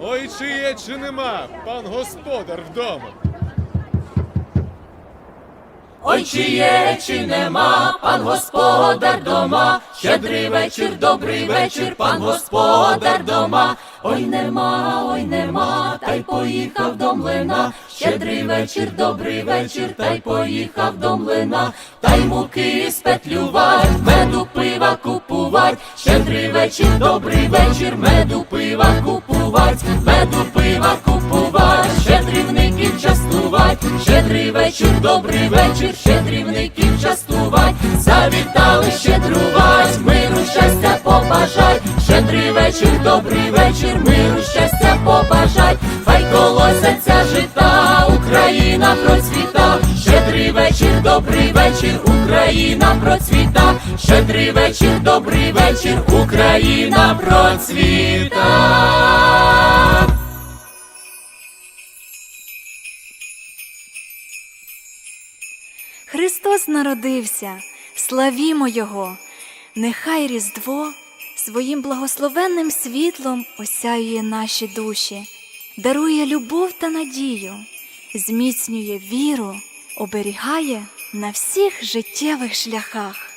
Ой, чи є, чи нема, пан господар вдома. Ой, чи є, чи нема, пан господар дома, щедрий вечір, добрий вечір, пан господар дома. Ой, нема, ой, нема та й поїхав до млина. Щедрий вечір, добрий вечір, та й поїхав до млина. Та й муки спетлювать, меду пива купувать. Щедрий вечір, добрий вечір, меду пива купувать, меду пива купувать, щедрівників частувать, щедрий вечір, добрий вечір, щедрівників частувать, завітали щедрувать, миру щастя побажать, щедрий вечір, добрий вечір, миру щастя побажать, хай колосяться жита, Україна процвіта, щедрий вечір, добрий вечір, Україна процвіта, щедрий вечір, добрий вечір, Україна процвіта. Христос народився, славімо Його! Нехай Різдво своїм благословенним світлом осяює наші душі, дарує любов та надію, зміцнює віру, оберігає на всіх життєвих шляхах.